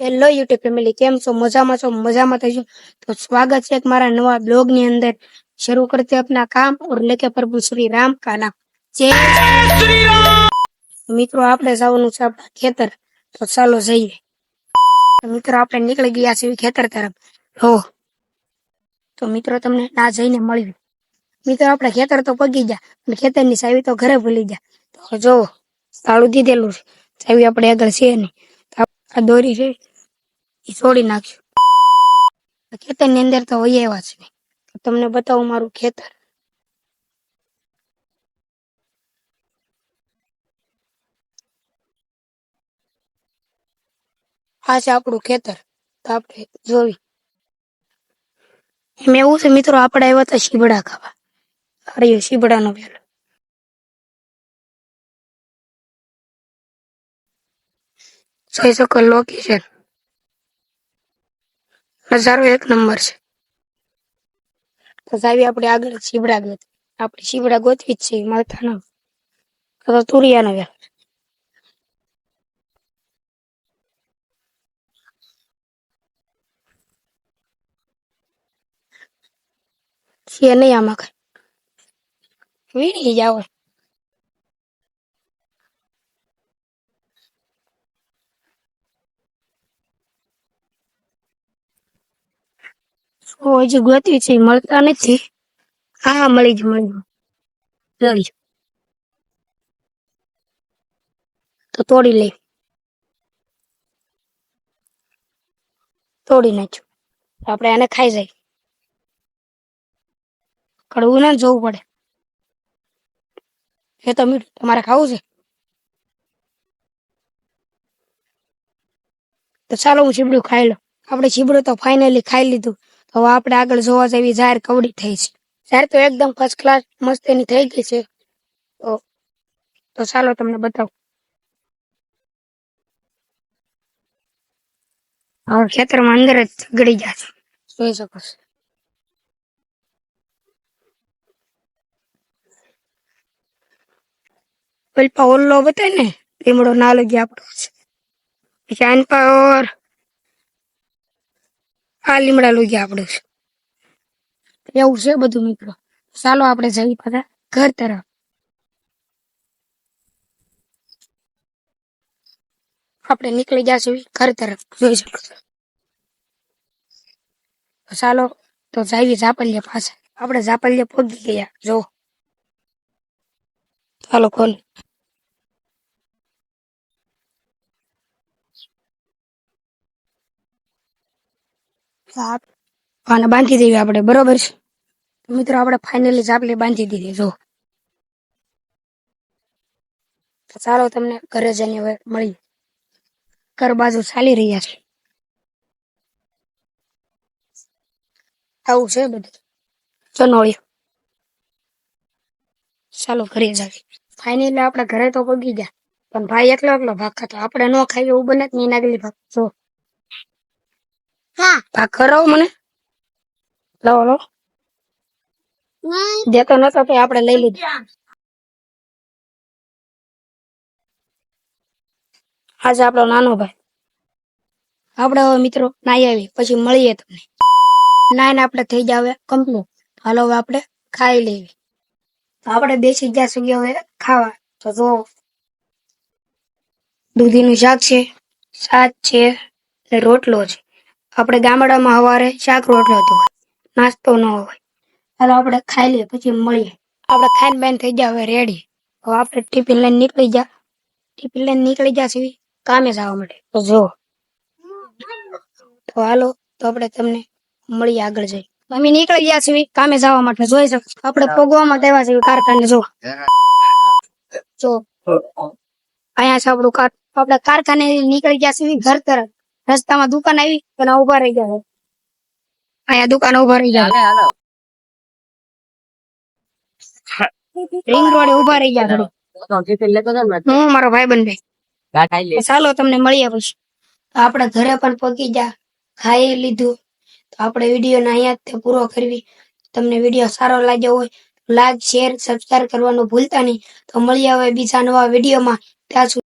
Hello YouTube family કેમ છો? મજામાં છો? મજામાં થઈશું તો સ્વાગત છે મારા નવા બ્લોગની અંદર. શરૂ કરતે અપના કામ ઓર લેકે પ્રભુ શ્રી રામ કા જય શ્રી રામ! મિત્રો, આપણે જવાનું છે આપણા ખેતર. તો ચાલો જઈએ. મિત્રો, આપણે નીકળી ગયા છીએ ખેતર તરફ. હો. તો મિત્રો, તમને ના જઈને મળ્યું. મિત્રો, આપણે ખેતર તો પગી ગયા, પણ ખેતરની સાવી તો ઘરે ભૂલી ગયા. તો જો તાળું દીધેલું છે. સાવી આપણે આગળ છે નહીં. આ દોરી છે, એ છોડી નાખશું ખેતરની અંદર તો હોય એવા છે તમને બતાવું મારું ખેતર. આ છે આપણું ખેતર. તો આપણે જોવી. એમ એવું છે, મિત્રો, આપણે આવ્યા હતા શીબડા ખાવા. અરે, શીબડાનો વેલો. જોઈ શકો લોકેશન નજારો એક નંબર છે. સાહેબ આપણે આગળ શીબડા ગોત આપણે શીબડા ગોતવી જ છે ન તો તુરિયાનો વ્યા છે નહીં આમાં કઈ. વીણી જાવ હજી ગોતવી છે મળતા નથી. હા મળી જ મળી જ તો તોડી લઈ. તોડી નાખજો. આપણે આને ખાઈ જાય કડવું ના જોવું પડે. એ તો મીઠું, તમારે ખાવું છે? તો ચાલો હું ચીબડું ખાઈ લો આપણે ચીબડું તો ફાઇનલી ખાઈ લીધું. હવે આપણે આગળ જોવા જેવી જાહેર કવડી થઈ છે. જાહેર તો એકદમ ફર્સ્ટ ક્લાસ મસ્ત થઈ ગઈ છે. તો તો ચાલો તમને બતાવું. હવે ખેતરમાં અંદર જ ગળી ગયા છે. જોઈ શકો છો. પલ્પા ઓલ્લો બતાય ને, લીમડો નાલો ગયા આપણો છે. પછી પર આ લીમડા લોહી આપણું છે. એવું છે બધું મિત્રો. ચાલો આપણે જઈએ પાછા ઘર તરફ. આપણે નીકળી છીએ ઘર તરફ. જોઈ શકો ચાલો, તો જઈએ ઝાપલિયા પાસે આપણે ઝાપલિયા પહોંચી ગયા. જો ચાલો ખોલ. આને બાંધી દેવી આપણે, બરોબર છે? મિત્રો, આપણે ફાઇનલી ચાપલી બાંધી દીધી, જો. ચાલો તમને ઘરે જઈને હવે મળી. ઘર બાજુ ચાલી રહ્યા છે. આવું છે બધું? ચનોળિયું ચાલો ઘરે જાય ફાઇનલી આપણે ઘરે તો પગી ગયા. પણ ભાઈ એકલો એકલો ભાગ ખાતો. આપણે ન ખાઈએ એવું બને જ નહીં નાગલી ભાગ. જો. હા. કરાવો મને. લાવો લો દેતો નતો તો આપણે લઈ લીધું. આજે આપણો નાનો ભાઈ. આપણે હવે મિત્રો નાઈ આવી પછી મળીએ તમને. નાઈને આપણે થઈ જાવે કમ્પ્લીટ હાલો હવે આપણે ખાઈ લેવી. તો આપણે બેસી ગયા સુધી હવે ખાવા. તો જો દૂધીનું શાક છે શાક છે ને રોટલો છે. આપણે ગામડામાં સવારે શાક રોટલો હતો નાસ્તો ન હોય. હાલો આપણે ખાઈ લઈએ પછી મળીએ. આપણે ખાઈને બેન થઈ ગયા હવે રેડી હવે આપણે ટિફિન લઈને નીકળી જા. ટિફિન લઈને નીકળી જા સિવિ કામે જવા માટે. તો જો તો હાલો તો આપણે તમને મળીએ આગળ જઈ. અમે નીકળી ગયા છીએ કામે જવા માટે. જોઈ શકો. આપણે પોગવામાં દેવા છીએ કારખાને. જો જો અહીંયા છે આપણું કાર આપણે કારખાને નીકળી ગયા છીએ ઘર તરફ. રસ્તામાં દુકાન આવી આ ઊભા રહી ગયા અહીંયા દુકાન ઊભા રહી ગયા રિંગ રોડે ઊભા રહી ગયા હું મારો ભાઈ. બન ભાઈ ચાલો તમને મળીએ પછી તો આપણે ઘરે પણ પહોંચી જા ખાઈ લીધું. તો આપણે વીડિયો અહીંયા જ પૂરો કરવી. તમને વીડિયો સારો લાગ્યો હોય લાઈક શેર સબસ્ક્રાઈબ કરવાનું ભૂલતા નહીં. તો મળીએ હવે બીજા નવા વિડીયોમાં. ત્યાં સુધી